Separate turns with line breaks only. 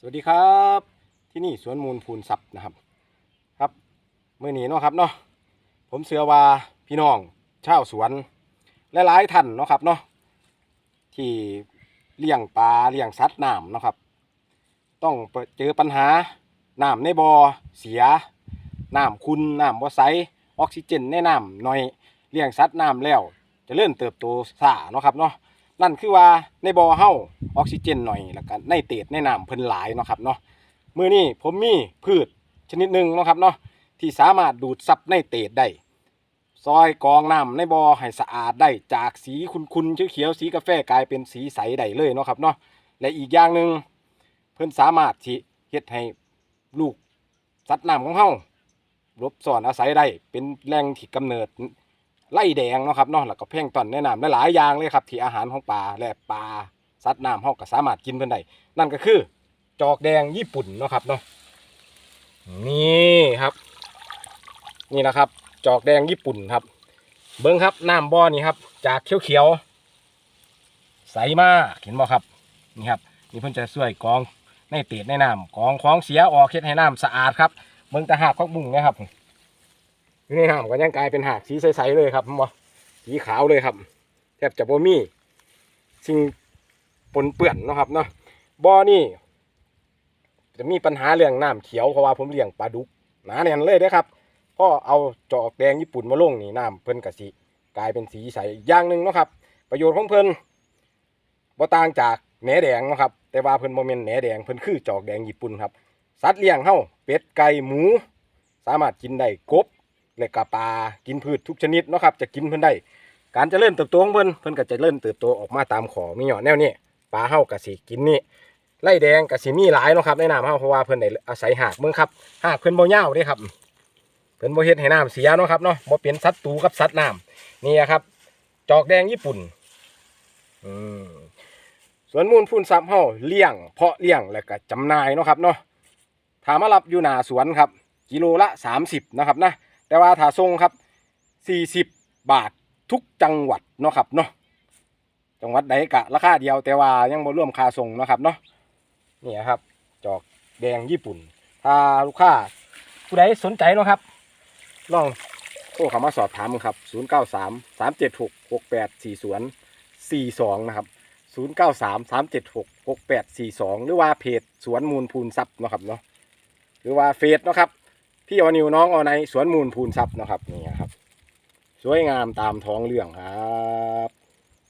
สวัสดีครับที่นี่สวนมูลพูนทรัพย์นะครับ ครับเมื่อนี้เนาะครับเนาะผมเสือว่าพี่น้องชาวสวนหลายๆท่านเนาะครับเนาะที่เลี้ยงปลาเลี้ยงสัตว์น้ำเนาะครับ ต้องเจอปัญหาน้ำในบ่อเสียน้ำคุณน้ำบ่ใสออกซิเจนในน้ำหน่อยเลี้ยงสัตว์น้ำแล้วจะเริ่มเติบโตช้าเนาะครับเนาะ นั่นคือว่าในบ่อเฮาออกซิเจนหน่อยแล้วก็ในเตดในน้ำเพิ่นหลายเนาะครับเนาะมือนี้ผมมีพืชชนิดหนึ่งเนาะครับเนาะที่สามารถดูดซับในเตดได้ซอยกองน้ำในบ่อให้สะอาดได้จากสีขุ่นๆเขียวๆสีกาแฟกลายเป็นสีใสได้เลยเนาะครับเนาะและอีกอย่างหนึ่งเพิ่นสามารถที่เฮ็ดให้ลูกสัตว์น้ำของเฮาหลบซ่อนอาศัยได้เป็นแหล่งที่กำเนิด ไล่แดงเนาะครับเนาะแล้วก็แพลงตอนแนะนำหลายๆอย่างเลยครับ ที่อาหารของปลาและปลาสัตว์น้ำเฮาก็สามารถกินเพิ่นได้นั่นก็คือ จอกแดงญี่ปุ่นเนาะครับเนาะนี่ครับ นี่นะครับ จอกแดงญี่ปุ่นครับ เบิ้งครับน้ำบ่อนี่ครับ จากเขียวๆใสมากเห็นบ่ครับนี่ครับนี่เพิ่นจะช่วยกองในเตียดในน้ำกองของเสียออกเฮ็ดให้น้ำสะอาดครับเบิ้งแต่หากพักบุ้งนะครับ อยู่ในน้ำก็ยังกลายเป็นหากสีใสๆเลยครับผมว่าสีขาวเลยครับ แทบจะบ่มีสิ่งปนเปื้อนนะครับเนาะบ่อนี่จะมีปัญหาเรื่องน้ำเขียวเพราะว่าผมเลี้ยงปลาดุกหนาแน่นเลยเด้อครับพอเอาจอกแดงญี่ปุ่นมาลงนี่น้ำเพิ่นกะสิกลายเป็นสีใสอย่างหนึ่งนะครับ ประโยชน์ของเพิ่นบ่ต่างจากแหนแดงนะครับ แต่ว่าเพิ่นบ่แม่นแหนแดงเพิ่นคือจอกแดงญี่ปุ่นครับสัตว์เลี้ยงเฮาเป็ดไก่หมู สามารถกินได้กบ และก็ปลากินพืชทุกชนิดเนาะครับจะกินเพิ่นได้ การจะเริ่มเติบโตของเพิ่นเพิ่นก็จะเริ่มเติบโตออกมาตามขอมีหยอดแนวนี้ปลาเฮาก็สิกินนี่ไล่แดงก็สิมีหลายเนาะครับในน้ำเฮาเพราะว่าเพิ่นได้อาศัยหากเมืองครับหากเพิ่นบ่ยาวเด้ครับเพิ่นบ่เฮ็ดให้น้ำเสียเนาะครับเนาะบ่เป็นศัตรูกับสัตว์น้ำนี่ครับ จอกแดงญี่ปุ่นอืมสวนมูลพูนซับเฮาเลี้ยง เพาะเลี้ยงแล้วก็จำหน่ายเนาะครับเนาะถามารับอยู่หน้าสวนครับ กิโลละ 30นะครับนะ แต่ว่าถ้าส่งครับ40บาททุกจังหวัดเนาะครับเนาะจังหวัดใดกะราคาเดียวแต่ว่ายังบ่รวมค่าส่งเนาะครับเนาะนี่ครับ จอกแดงญี่ปุ่น ถ้าลูกค้าผู้ใดสนใจเนาะครับ ลองโทรเข้ามาสอบถามครับ 093 376 6840 42 นะครับ 093 376 6842 หรือว่าเพจสวนมูลพูนทรัพย์เนาะครับเนาะหรือว่าเฟซเนาะครับ พี่ออนิวน้องออในสวนมูลพูนทรัพย์นะครับนี่ครับ สวยงามตามท้องเรื่องครับ